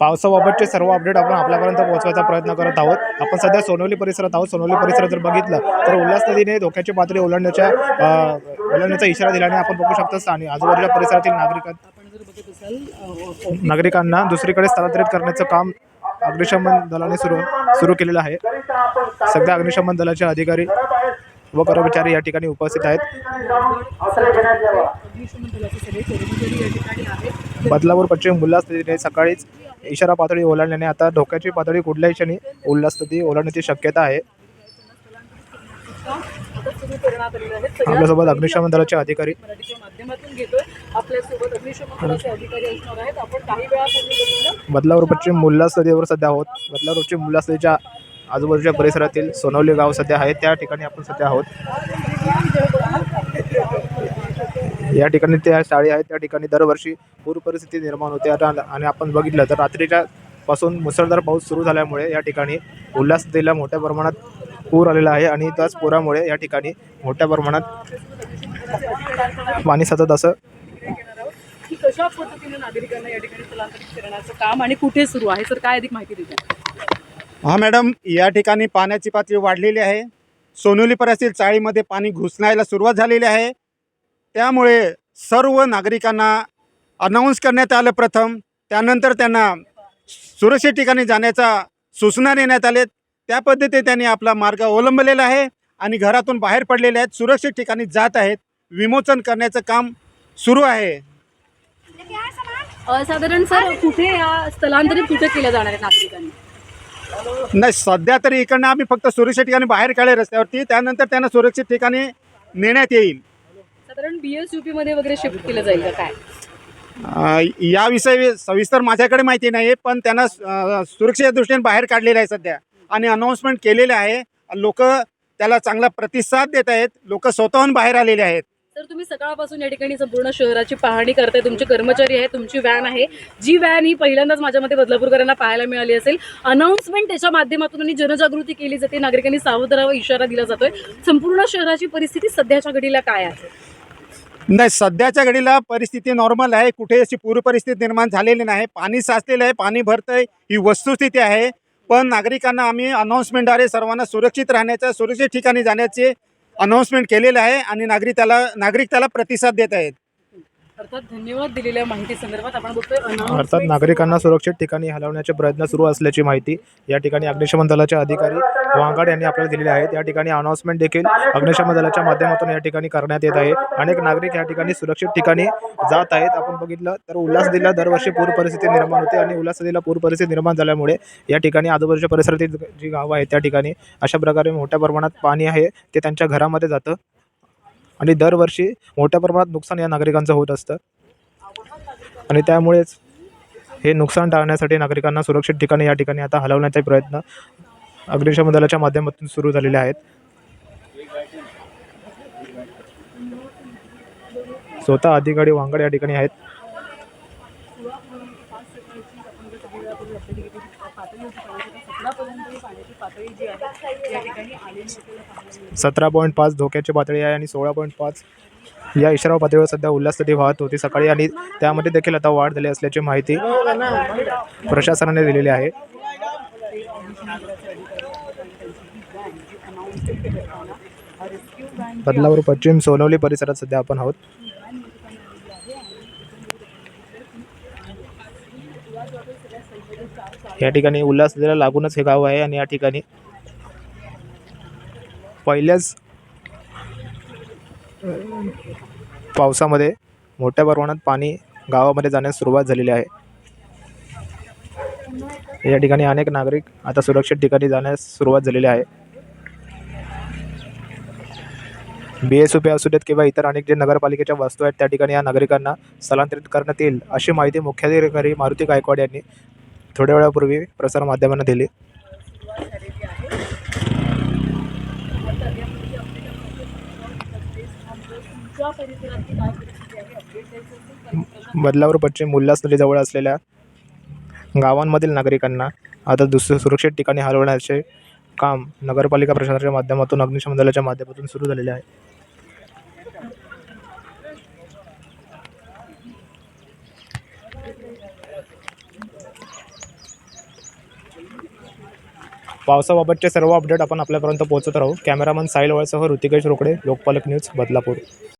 पावसाबाबतचे सर्व अपडेट आपण आपल्यापर्यंत पोहोचवायचा प्रयत्न करत आहोत. आपण सध्या सोनवली परिसरात आहोत. सोनवली परिसरात जर बघितलं तर उल्हास नदीने धोक्याची पातळी ओलांडण्याच्या ओलांडण्याचा इशारा दिल्याने आपण बघू शकतो आणि आजूबाजूच्या परिसरातील नागरिक नागरिकांना दुसरीकडे स्थलांतरित करण्याचं काम अग्निशमन दलाने सुरू सुरू केलेलं आहे. सध्या अग्निशमन दलाचे अधिकारी व कर्मचारी या ठिकाणी उपस्थित आहेत. बदलापूर पश्चिम उल्हास सकाळीच इशारा पातळी ओलांडल्याने आता धोक्याची पातळी कुठल्याही क्षणी उल्हास ओलांडण्याची शक्यता आहे. आपल्यासोबत अग्निशमन दलाचे अधिकारी. मराठीच्या बदलापूर पश्चिम मुल्ला नदीवर सध्या आहोत बदलापूर पश्चिम उल्हास आजूबाजूच्या परिसरातील सोनवली गाव सध्या आहे. त्या ठिकाणी आपण सध्या आहोत. या ठिकाणी त्या शाळी आहेत. त्या ठिकाणी दरवर्षी पूर परिस्थिती निर्माण होते. आता आणि आपण बघितलं तर रात्रीच्या पासून मुसळधार पाऊस सुरू झाल्यामुळे या ठिकाणी उल्हास नदीला मोठ्या प्रमाणात पूर आलेला आहे आणि त्याच पुरामुळे या ठिकाणी मोठ्या प्रमाणात पाणी सतत असं कशा पद्धतीने नागरिकांना या ठिकाणी स्थलांतरित करण्याचं काम आणि कुठे सुरू आहे? सर काय अधिक माहिती देत्या हा मॅडम या ठिकाणी पाण्याची पातळी वाढलेली आहे. सोनोली परिसरातील चाळीमध्ये पाणी घुसणायला सुरुवात झालेली आहे. त्यामुळे सर्व नागरिकांना अनाऊन्स करण्यात आलं प्रथम. त्यानंतर त्यांना सुरक्षित ठिकाणी जाण्याचा सूचना देण्यात आलेत त्या पद्धतीने त्यांनी आपला मार्ग अवलंबलेला आहे आणि घरातून बाहेर पडलेले आहेत सुरक्षित ठिकाणी जात आहेत. विमोचन करण्याचं काम सुरू आहे. साधारण सर कुठे या स्थलांतरित कुठे केलं जाणार आहे नागरिकांनी? नाही सध्या तरी इकडनं आम्ही फक्त सुरक्षित ठिकाणी बाहेर काढले रस्त्यावरती. त्यानंतर त्यांना सुरक्षित ठिकाणी नेण्यात येईल. साधारण बीएसयूपी मध्ये वगैरे शिफ्ट केलं जाईल का काय? अ, याविषयी सविस्तर माझ्याकडे माहिती नाही पण त्यांना अ, सुरक्षेच्या दृष्टीने बाहेर काढलेलं आहे सध्या. आणि अनाऊन्समेंट केलेले आहे. लोक त्याला चांगला प्रतिसाद देत आहेत. लोक स्वतःहून बाहेर आलेले आहेत. तर तुम्ही सकाळपासून या ठिकाणी संपूर्ण शहराची पाहणी करताय. तुमचे कर्मचारी आहे तुमची व्हॅन आहे. जी व्हॅन ही पहिल्यांदाच माझ्या मते बदलापूरकरांना पाहायला मिळाली असेल. अनाऊन्समेंट त्याच्या माध्यमातून आणि जनजागृती केली जाते. नागरिकांनी सावध राहावं इशारा दिला जातोय. संपूर्ण शहराची परिस्थिती सध्याच्या घडीला काय आहे? नाही सध्याच्या घडीला परिस्थिती नॉर्मल आहे. कुठे अशी पूर परिस्थिती निर्माण झालेली नाही. पाणी साचलेलं आहे पाणी भरतंय ही वस्तुस्थिती आहे. पण नागरिकांना आम्ही अनाऊन्समेंटद्वारे सर्वांना सुरक्षित राहण्याच्या सुरक्षित ठिकाणी जाण्याचे अनाऊन्समेंट केलेलं आहे आणि नागरिक त्याला नागरिक त्याला प्रतिसाद देत आहेत. अर्थात धन्यवाद दिलेल्या माहिती संदर्भात आपण बघतोय अर्थात announcement नागरिकांना सुरक्षित ठिकाणी हलवण्याचे प्रयत्न सुरू असल्याची माहिती या ठिकाणी अग्निशमन दलाचे अधिकारी वांगाड यांनी आपल्याला दिलेली आहे. या ठिकाणी अनाऊन्समेंट देखील अग्निशमन दलाच्या माध्यमातून या ठिकाणी करण्यात येत आहे. अनेक नागरिक या ठिकाणी सुरक्षित ठिकाणी जात आहेत. आपण बघितलं तर उल्हास नदीला दरवर्षी पूर परिस्थिती निर्माण होते आणि उल्हास नदीला पूर परिस्थिती निर्माण झाल्यामुळे या ठिकाणी आजूबाजूच्या परिसरातील जी गावं आहेत त्या ठिकाणी अशा प्रकारे मोठ्या प्रमाणात पाणी आहे. ते त्यांच्या घरामध्ये जातं. आणि दरवर्षी मोठ्या प्रमाणात नुकसान या नागरिकांचं होत असतं. आणि त्यामुळेच हे नुकसान टाळण्यासाठी नागरिकांना सुरक्षित ठिकाणी या ठिकाणी आता हलवण्याचे प्रयत्न अग्निशमन दलाच्या माध्यमातून सुरू झालेले आहेत. स्वतः अधिकारी वांगड या ठिकाणी आहेत. सतरा पॉईंट पाच धोक्याची पातळी आहे आणि सोळा पॉईंट पाच या इशारा पातळीवर सध्या उल्हास नदी वाहत होती. सकाळी आणि त्यामध्ये देखील आता वाढ झाली असल्याची माहिती प्रशासनाने दिलेली आहे. बदलापूर पश्चिम सोनवली परिसरात सध्या आपण आहोत. या ठिकाणी उल्हास नदीला लागूनच हे गाव आहे आणि या ठिकाणी पहिल्याच पावसामध्ये मोठ्या प्रमाणात पाणी गावामध्ये जाण्यास सुरुवात झालेली आहे. या ठिकाणी अनेक नागरिक आता सुरक्षित ठिकाणी जाण्यास सुरुवात झालेली आहे. बी एस पी असू देत किंवा इतर अनेक जे नगरपालिकेच्या वस्तू आहेत त्या ठिकाणी या नागरिकांना स्थलांतरित करण्यात येईल अशी माहिती मुख्याधिकारी मारुती गायकवाड यांनी थोड्या वेळापूर्वी प्रसारमाध्यमांना दिली. बदलावर बदलापूर पश्चिम उल्हास नदीजवळ असलेल्या गावांमधील नागरिकांना आता दुसऱ्या सुरक्षित ठिकाणी हलवण्याचे काम नगरपालिका प्रशासनाच्या माध्यमातून अग्निशमन दलाच्या माध्यमातून सुरू झालेले आहे. पावसाबाबतचे सर्व अपडेट आपण आपल्यापर्यंत पोहोचत राहू. कॅमेरामन साईल वळसह ऋतिकेश रोकडे लोकपालक न्यूज बदलापूर.